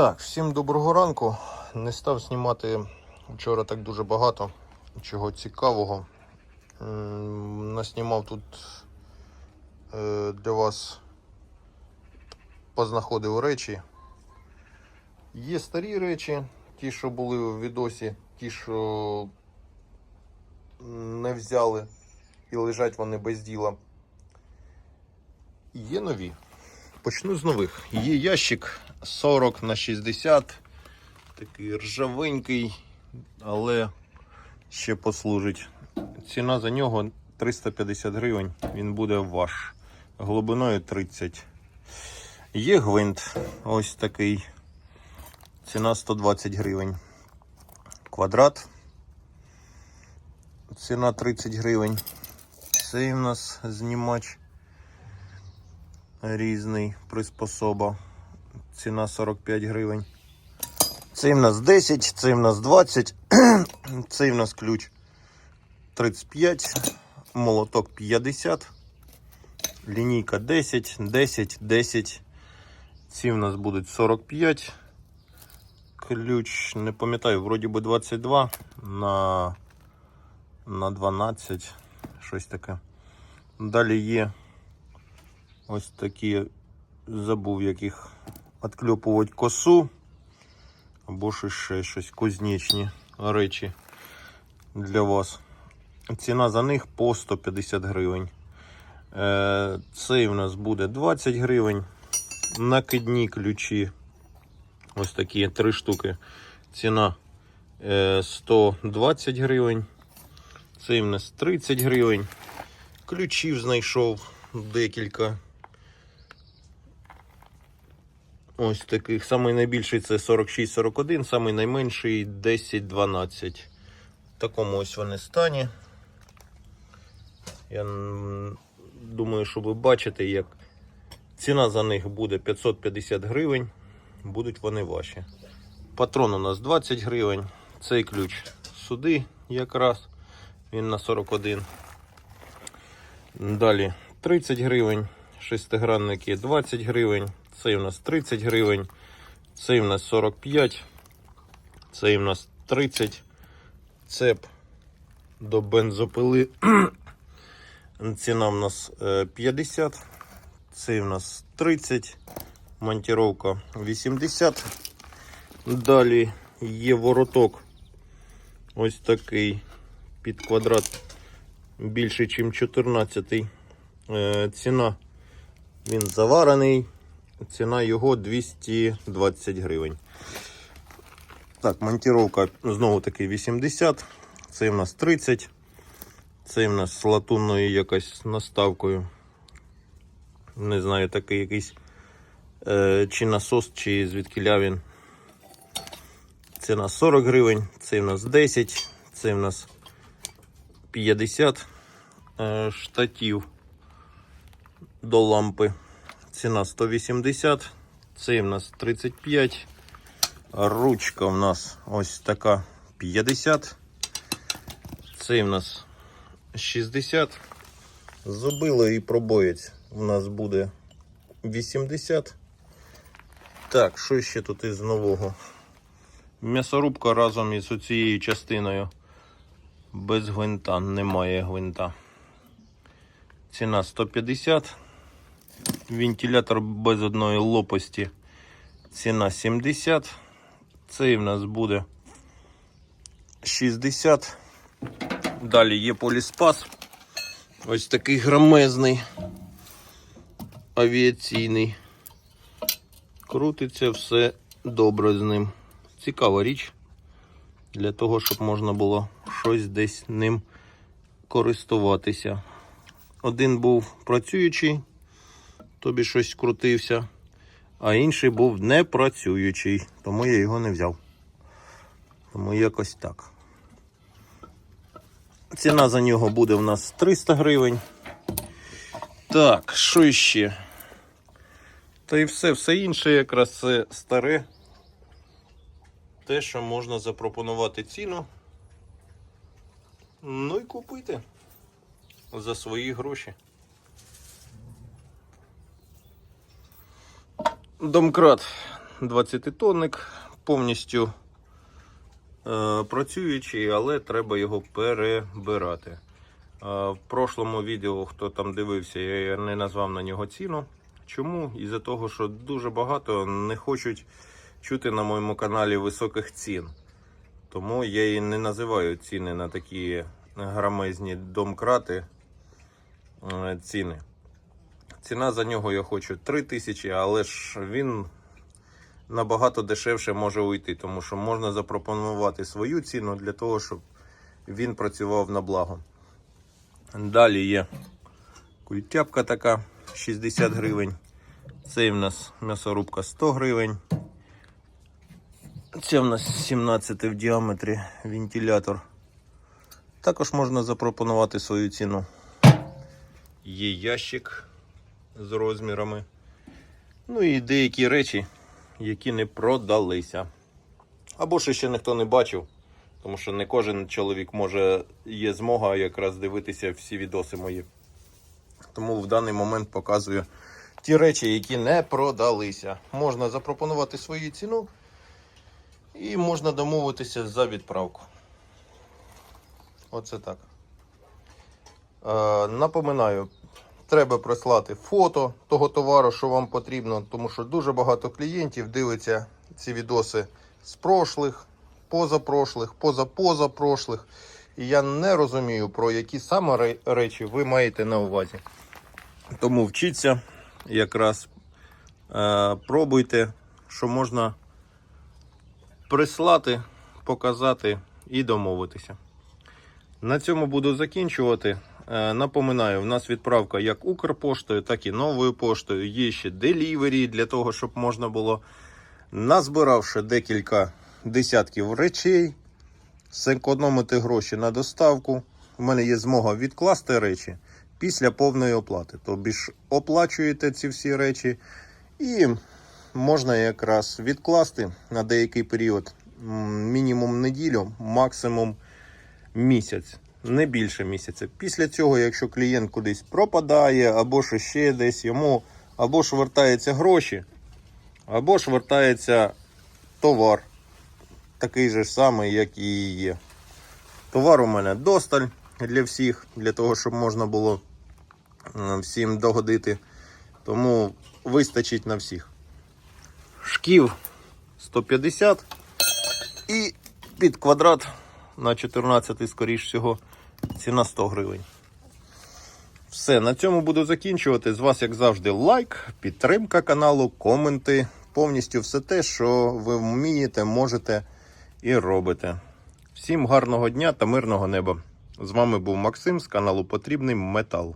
Так, всім доброго ранку. Не став знімати вчора так дуже багато чого цікавого. Наснімав тут е, для вас познаходив речі. Є старі речі, ті, що були в відосі, ті, що не взяли і лежать вони без діла. Є нові. Почну з нових. Є ящик 40 на 60, такий ржавенький, але ще послужить. Ціна за нього 350 гривень, він буде ваш. Глибиною 30. Є гвинт, ось такий. Ціна 120 гривень. Квадрат. Ціна 30 гривень. Цей у нас знімач різний приспособа. Ціна 45 гривень. Цей в нас 10, цей в нас 20, цей в нас ключ 35, молоток 50, лінійка 10, 10, 10. Ці в нас будуть 45. Ключ, не пам'ятаю, вроді би 22 на, на 12, щось таке. Далі є Ось такі забув яких відкльопувати косу. Або ж ще щось кузнечні речі для вас. Ціна за них по 150 гривень. Е, Цей у нас буде 20 гривень. Накидні ключі. Ось такі три штуки. Ціна е, 120 гривень. Цей у нас 30 гривень. Ключів знайшов декілька. Ось таких. Самий найбільший це 46-41, самий найменший 10-12. В такому ось вони стані. Я думаю, що ви бачите, як ціна за них буде 550 гривень. Будуть вони ваші. Патрон у нас 20 гривень. Цей ключ сюди якраз. Він на 41. Далі 30 гривень. Шестигранники 20 гривень. Цей у нас 30 гривень. Цей у нас 45. Цей у нас 30. Цеп до бензопили. Ціна у нас е, 50. Цей у нас 30. Монтировка 80. Далі є вороток. Ось такий під квадрат більше, ніж 14. Е, Ціна він заварений. Ціна його 220 гривень. Так, монтировка знову таки 80. Цей у нас 30. Цей у нас з латунною якось наставкою. Не знаю, такий якийсь е, чи насос, чи звідкиля він. Ціна 40 гривень, цей у нас 10, цей у нас 50 е, штатів до лампи. Ціна 180, цей у нас 35. Ручка у нас ось така 50. Цей у нас 60. Зубило і пробоєць у нас буде 80. Так, що ще тут із нового? М'ясорубка разом із цією частиною. Без гвинта, немає гвинта. Ціна 150. Вентилятор без одної лопасті. Ціна 70. Цей в нас буде 60. Далі є поліспас. Ось такий громезний авіаційний. Крутиться все добре з ним. Цікава річ. Для того, щоб можна було щось десь ним користуватися. Один був працюючий, тобі щось крутився, а інший був не працюючий, тому я його не взяв. Тому якось так. Ціна за нього буде в нас 300 гривень. Так, що ще? Та і все, все інше якраз це старе. Те, що можна запропонувати ціну. Ну і купити за свої гроші. Домкрат 20-тонник, повністю е, працюючий, але треба його перебирати. Е, в прошлому відео, хто там дивився, я не назвав на нього ціну. Чому? Із-за того, що дуже багато не хочуть чути на моєму каналі високих цін. Тому я і не називаю ціни на такі грамезні домкрати е, ціни. Ціна за нього я хочу 3 тисячі, але ж він набагато дешевше може уйти, тому що можна запропонувати свою ціну для того, щоб він працював на благо. Далі є культяпка така 60 гривень. Це в нас м'ясорубка 100 гривень. Це в нас 17 в діаметрі вентилятор. Також можна запропонувати свою ціну. Є ящик з розмірами. Ну і деякі речі, які не продалися. Або що ще ніхто не бачив, тому що не кожен чоловік може є змога якраз дивитися всі відоси мої. Тому в даний момент показую ті речі, які не продалися. Можна запропонувати свою ціну і можна домовитися за відправку. Оце так. Е, напоминаю, треба прислати фото того товару, що вам потрібно, тому що дуже багато клієнтів дивиться ці відоси з прошлих, позапрошлих, позапозапрошлих. І я не розумію, про які саме речі ви маєте на увазі. Тому вчіться якраз е, пробуйте, що можна прислати, показати і домовитися. На цьому буду закінчувати. Е, Напоминаю, в нас відправка як Укрпоштою, так і новою поштою. Є ще делівері для того, щоб можна було, назбиравши декілька десятків речей, зекономити гроші на доставку. У мене є змога відкласти речі після повної оплати. Тобі ж оплачуєте ці всі речі, і можна якраз відкласти на деякий період, мінімум неділю, максимум місяць, не більше місяця. Після цього, якщо клієнт кудись пропадає, або що ще десь йому, або ж вертаються гроші, або ж вертається товар, такий же ж самий, як і є. Товар у мене досталь для всіх, для того, щоб можна було всім догодити. Тому вистачить на всіх. Шків 150 і під квадрат на 14 скоріш всього, ціна 100 гривень. Все, на цьому буду закінчувати. З вас, як завжди, лайк, підтримка каналу, коменти. Повністю все те, що ви вмієте, можете і робите. Всім гарного дня та мирного неба. З вами був Максим з каналу Потрібний Метал.